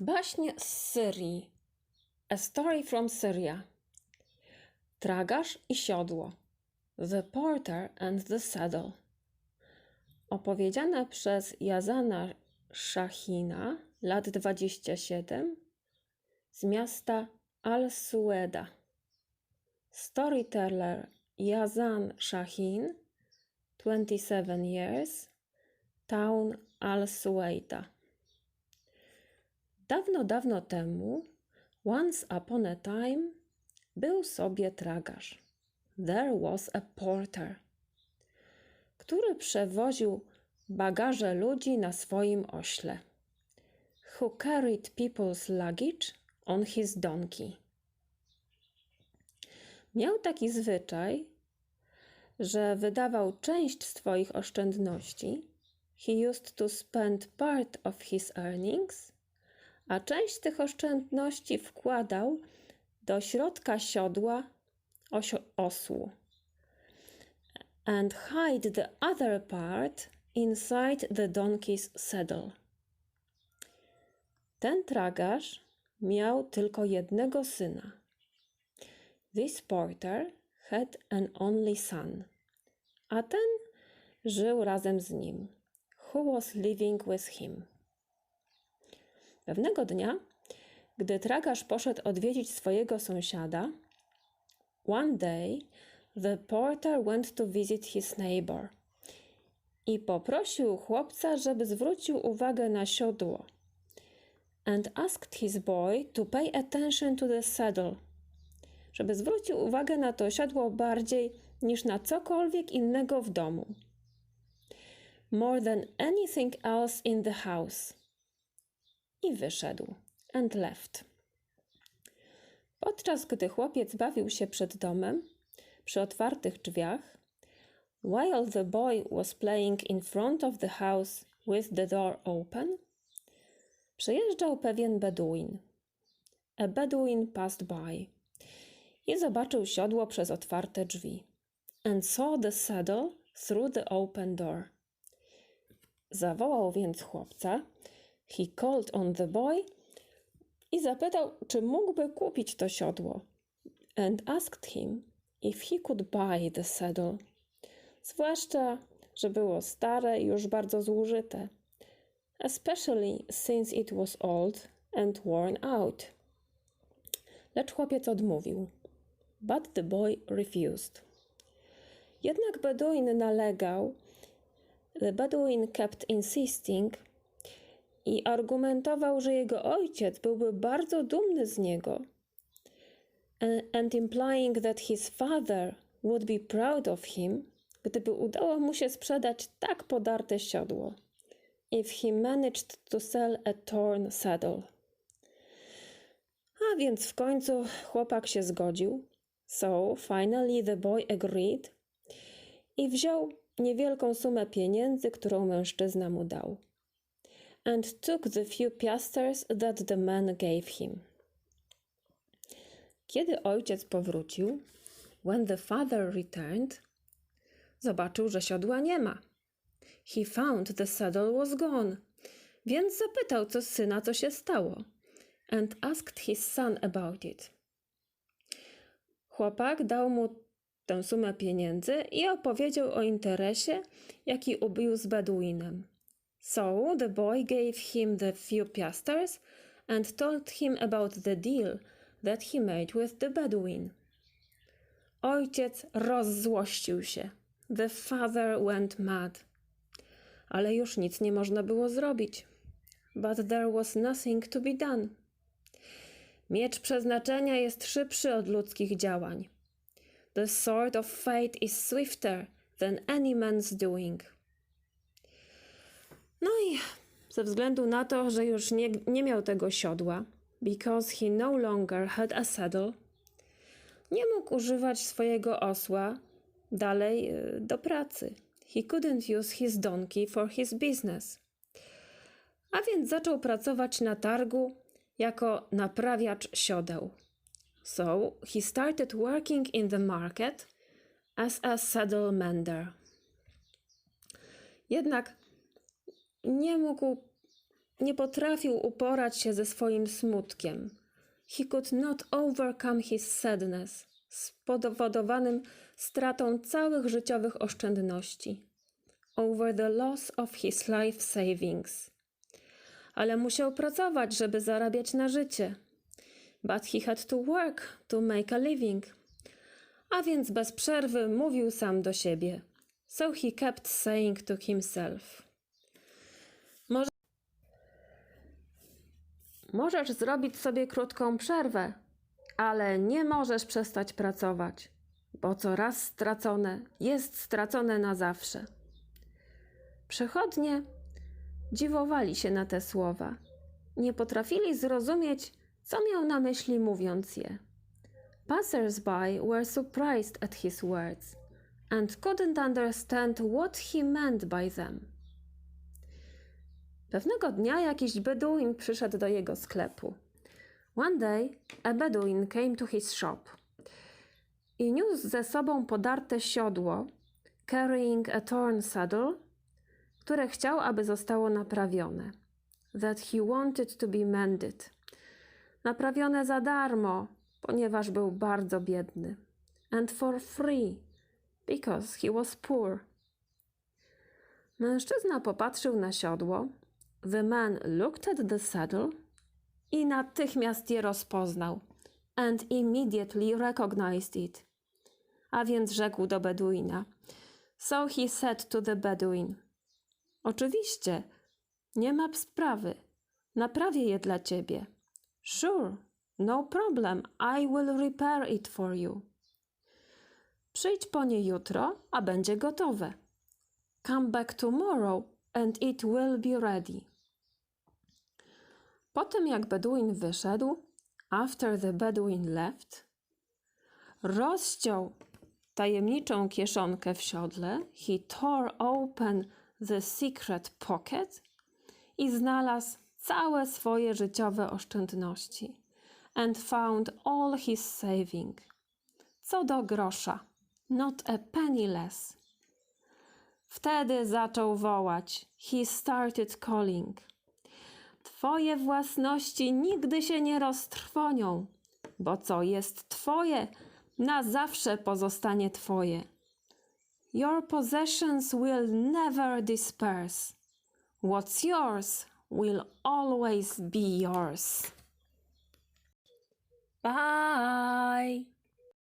Baśnie z Syrii. A story from Syria. Tragarz i siodło. The Porter and the Saddle. Opowiedziane przez Jazana Shahina, lat 27, z miasta Al-Sueda. Storyteller Yazan Shahin, 27 years, town Al-Suwaita. Dawno, dawno temu, once upon a time, był sobie tragarz. There was a porter, który przewoził bagaże ludzi na swoim ośle. Who carried people's luggage on his donkey. Miał taki zwyczaj, że wydawał część swoich oszczędności. He used to spend part of his earnings a część tych oszczędności wkładał do środka siodła osłu. And hide the other part inside the donkey's saddle. Ten tragarz miał tylko jednego syna. This porter had an only son, a ten żył razem z nim, who was living with him. Pewnego dnia, gdy tragarz poszedł odwiedzić swojego sąsiada, one day the porter went to visit his neighbor i poprosił chłopca, żeby zwrócił uwagę na siodło and asked his boy to pay attention to the saddle, żeby zwrócił uwagę na to siodło bardziej niż na cokolwiek innego w domu. More than anything else in the house i wyszedł. And left. Podczas gdy chłopiec bawił się przed domem, przy otwartych drzwiach, while the boy was playing in front of the house with the door open, przejeżdżał pewien Beduin. A Bedouin passed by i zobaczył siodło przez otwarte drzwi. And saw the saddle through the open door. Zawołał więc chłopca, He called on the boy i zapytał, czy mógłby kupić to siodło. And asked him if he could buy the saddle. Zwłaszcza, że było stare i już bardzo zużyte. Especially since it was old and worn out. Lecz chłopiec odmówił. But the boy refused. Jednak Beduin nalegał. The Bedouin kept insisting i argumentował, że jego ojciec byłby bardzo dumny z niego. And implying that his father would be proud of him, gdyby udało mu się sprzedać tak podarte siodło. If he managed to sell a torn saddle. A więc w końcu chłopak się zgodził. So finally the boy agreed i wziął niewielką sumę pieniędzy, którą mężczyzna mu dał and took the few piasters that the man gave him. Kiedy ojciec powrócił, when the father returned, zobaczył, że siodła nie ma. He found the saddle was gone, więc zapytał co syna, co się stało, and asked his son about it. Chłopak dał mu tę sumę pieniędzy i opowiedział o interesie, jaki ubił z Beduinem. So the boy gave him the few piasters and told him about the deal that he made with the Bedouin. Ojciec rozzłościł się. The father went mad. Ale już nic nie można było zrobić. But there was nothing to be done. Miecz przeznaczenia jest szybszy od ludzkich działań. The sword of fate is swifter than any man's doing. No i ze względu na to, że już nie, nie miał tego siodła, because he no longer had a saddle, nie mógł używać swojego osła dalej y, do pracy. He couldn't use his donkey for his business. A więc zaczął pracować na targu jako naprawiacz siodeł. So he started working in the market as a saddle mender. Jednak nie mógł nie potrafił uporać się ze swoim smutkiem. He could not overcome his sadness, spowodowanym stratą całych życiowych oszczędności. Over the loss of his life savings. Ale musiał pracować, żeby zarabiać na życie. But he had to work to make a living. A więc bez przerwy mówił sam do siebie. So he kept saying to himself. Możesz zrobić sobie krótką przerwę, ale nie możesz przestać pracować, bo co raz stracone jest stracone na zawsze. Przechodnie dziwowali się na te słowa. Nie potrafili zrozumieć, co miał na myśli mówiąc je. Passers-by were surprised at his words and couldn't understand what he meant by them. Pewnego dnia jakiś Beduin przyszedł do jego sklepu. One day a Bedouin came to his shop i niósł ze sobą podarte siodło, carrying a torn saddle, które chciał, aby zostało naprawione. That he wanted to be mended. Naprawione za darmo, ponieważ był bardzo biedny. And for free, because he was poor. Mężczyzna popatrzył na siodło. The man looked at the saddle i natychmiast je rozpoznał. And immediately recognized it. A więc rzekł do Beduina. So he said to the Bedouin. Oczywiście, nie ma sprawy. Naprawię je dla ciebie. Sure, no problem. I will repair it for you. Przyjdź po nie jutro, a będzie gotowe. Come back tomorrow and it will be ready. Potem jak Beduin wyszedł, after the Bedouin left, rozciął tajemniczą kieszonkę w siodle, he tore open the secret pocket i znalazł całe swoje życiowe oszczędności and found all his saving. Co do grosza, not a penny less. Wtedy zaczął wołać. He started calling. Twoje własności nigdy się nie roztrwonią, bo co jest Twoje, na zawsze pozostanie Twoje. Your possessions will never disperse. What's yours will always be yours. Bye.